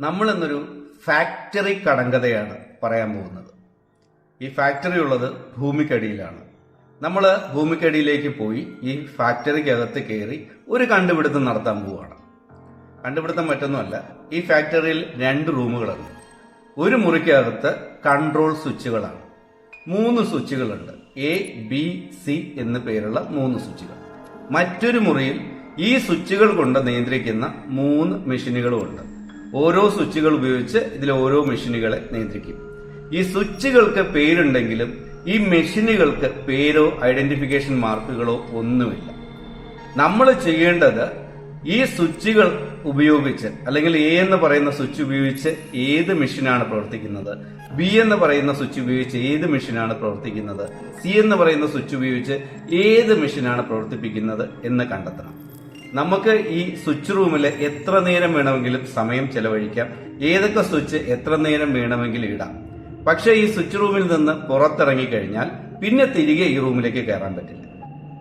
നമ്മൾ ഇന്നൊരു ഫാക്ടറി കടങ്കഥയാണ് പറയാൻ പോകുന്നത്. ഈ ഫാക്ടറി ഉള്ളത് ഭൂമിക്കടിയിലാണ്. നമ്മൾ ഭൂമിക്കടിയിലേക്ക് പോയി ഈ ഫാക്ടറിക്കകത്ത് കയറി ഒരു കണ്ടുപിടുത്തം നടത്താൻ പോവുകയാണ് കണ്ടുപിടുത്തം മറ്റൊന്നുമല്ല ഈ ഫാക്ടറിയിൽ രണ്ട് റൂമുകളുണ്ട്. ഒരു മുറിക്കകത്ത് കൺട്രോൾ സ്വിച്ചുകളാണ്. മൂന്ന് സ്വിച്ചുകളുണ്ട്. എ ബി സി എന്ന് പേരുള്ള മൂന്ന് സ്വിച്ചുകൾ. മറ്റൊരു മുറിയിൽ ഈ സ്വിച്ചുകൾ കൊണ്ട് നിയന്ത്രിക്കുന്ന മൂന്ന് മെഷീനുകളുമുണ്ട് ഓരോ സ്വിച്ചുകൾ ഉപയോഗിച്ച് ഇതിലെ ഓരോ മെഷീനുകളെ നിയന്ത്രിക്കും. ഈ സ്വിച്ചുകൾക്ക് പേരുണ്ടെങ്കിലും ഈ മെഷീനുകൾക്ക് പേരോ ഐഡന്റിഫിക്കേഷൻ മാർക്കുകളോ ഒന്നുമില്ല. നമ്മൾ ചെയ്യേണ്ടത് ഈ സ്വിച്ചുകൾ ഉപയോഗിച്ച് അല്ലെങ്കിൽ എ എന്ന് പറയുന്ന സ്വിച്ച് ഉപയോഗിച്ച് ഏത് മെഷീനാണ് പ്രവർത്തിക്കുന്നത്? ബി എന്ന് പറയുന്ന സ്വിച്ച് ഉപയോഗിച്ച് ഏത് മെഷീനാണ് പ്രവർത്തിക്കുന്നത്? സി എന്ന് പറയുന്ന സ്വിച്ച് ഉപയോഗിച്ച് ഏത് മെഷീനാണ് പ്രവർത്തിപ്പിക്കുന്നത് എന്ന് കണ്ടെത്തണം. നമുക്ക് ഈ സ്വിച്ച് റൂമിൽ എത്ര നേരം വേണമെങ്കിലും സമയം ചെലവഴിക്കാം. ഏതൊക്കെ സ്വിച്ച് എത്ര നേരം വേണമെങ്കിലും ഇടാം. പക്ഷേ ഈ സ്വിച്ച് റൂമിൽ നിന്ന് പുറത്തിറങ്ങി കഴിഞ്ഞാൽ പിന്നെ തിരികെ ഈ റൂമിലേക്ക് കയറാൻ പറ്റില്ല.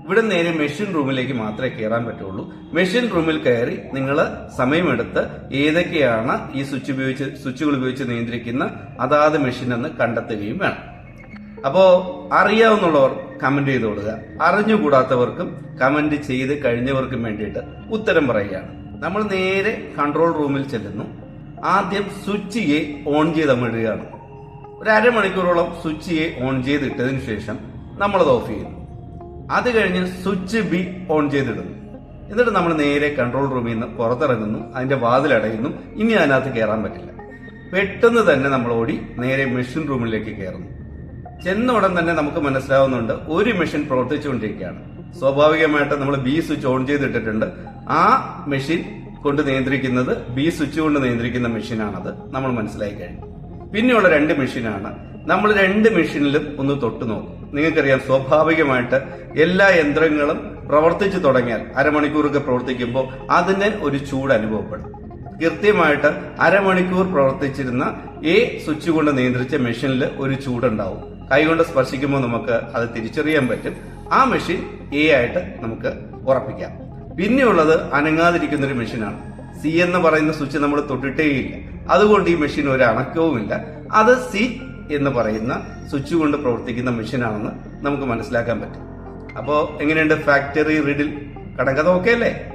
ഇവിടെ നേരെ മെഷീൻ റൂമിലേക്ക് മാത്രമേ കയറാൻ പറ്റുള്ളൂ. മെഷീൻ റൂമിൽ കയറി നിങ്ങൾ സമയമെടുത്ത് ഏതൊക്കെയാണ് ഈ സ്വിച്ച് ഉപയോഗിച്ച് സ്വിച്ചുകൾ ഉപയോഗിച്ച് നിയന്ത്രിക്കുന്ന അതാത് മെഷീൻ എന്ന് കണ്ടെത്തുകയും വേണം. അപ്പോ അറിയാവുന്നവർ കമന്റ് ചെയ്ത് കൊടുക്കുക. അറിഞ്ഞുകൂടാത്തവർക്കും കമന്റ് ചെയ്ത് കഴിഞ്ഞവർക്കും വേണ്ടിയിട്ട് ഉത്തരം പറയുകയാണ്. നമ്മൾ നേരെ കൺട്രോൾ റൂമിൽ ചെല്ലുന്നു. ആദ്യം സ്വിച്ച് എ ഓൺ ചെയ്ത് അമിടുകയാണ് ഒരു അരമണിക്കൂറോളം സ്വിച്ച് എ ഓൺ ചെയ്തിട്ടതിന് ശേഷം നമ്മളത് ഓഫ് ചെയ്യുന്നു. അത് കഴിഞ്ഞ് സ്വിച്ച് ബി ഓൺ ചെയ്തിടുന്നു. എന്നിട്ട് നമ്മൾ നേരെ കൺട്രോൾ റൂമിൽ നിന്ന് പുറത്തിറങ്ങുന്നു. അതിന്റെ വാതിലടയുന്നു. ഇനി അതിനകത്ത് കയറാൻ പറ്റില്ല. പെട്ടെന്ന് തന്നെ നമ്മൾ ഓടി നേരെ മെഷീൻ റൂമിലേക്ക് കയറുന്നു ചെന്ന ഉടൻ തന്നെ നമുക്ക് മനസ്സിലാവുന്നുണ്ട് ഒരു മെഷീൻ പ്രവർത്തിച്ചുകൊണ്ടിരിക്കുകയാണ്. സ്വാഭാവികമായിട്ട് നമ്മൾ ബി സ്വിച്ച് ഓൺ ചെയ്തിട്ടിട്ടുണ്ട്. ആ മെഷീൻ കൊണ്ട് നിയന്ത്രിക്കുന്നത് ബി സ്വിച്ച് കൊണ്ട് നിയന്ത്രിക്കുന്ന മെഷീനാണത്. നമ്മൾ മനസ്സിലാക്കി കഴിഞ്ഞു. പിന്നെയുള്ള രണ്ട് മെഷീനാണ്. നമ്മൾ രണ്ട് മെഷീനിലും ഒന്ന് തൊട്ട് നോക്കും. നിങ്ങൾക്കറിയാം സ്വാഭാവികമായിട്ട് എല്ലാ യന്ത്രങ്ങളും പ്രവർത്തിച്ചു തുടങ്ങിയാൽ അരമണിക്കൂറൊക്കെ പ്രവർത്തിക്കുമ്പോൾ അതിന് ഒരു ചൂട് അനുഭവപ്പെടും. കൃത്യമായിട്ട് അരമണിക്കൂർ പ്രവർത്തിച്ചിരുന്ന എ സ്വിച്ച് കൊണ്ട് നിയന്ത്രിച്ച മെഷീനിൽ ഒരു ചൂടുണ്ടാവും. കൈകൊണ്ട് സ്പർശിക്കുമ്പോൾ നമുക്ക് അത് തിരിച്ചറിയാൻ പറ്റും. ആ മെഷീൻ എ ആയിട്ട് നമുക്ക് ഉറപ്പിക്കാം. പിന്നെയുള്ളത് അനങ്ങാതിരിക്കുന്ന ഒരു മെഷീനാണ്. സി എന്ന് പറയുന്ന സ്വിച്ച് നമ്മൾ തൊട്ടിട്ടേയില്ല അതുകൊണ്ട് ഈ മെഷീൻ ഒരു അണക്കവുമില്ല അത് സി എന്ന് പറയുന്ന സ്വിച്ച് കൊണ്ട് പ്രവർത്തിക്കുന്ന മെഷീനാണെന്ന് നമുക്ക് മനസ്സിലാക്കാൻ പറ്റും. അപ്പോൾ എങ്ങനെയുണ്ട്? ഫാക്ടറി റിഡിൽ കടങ്കഥ ഓക്കെ അല്ലേ?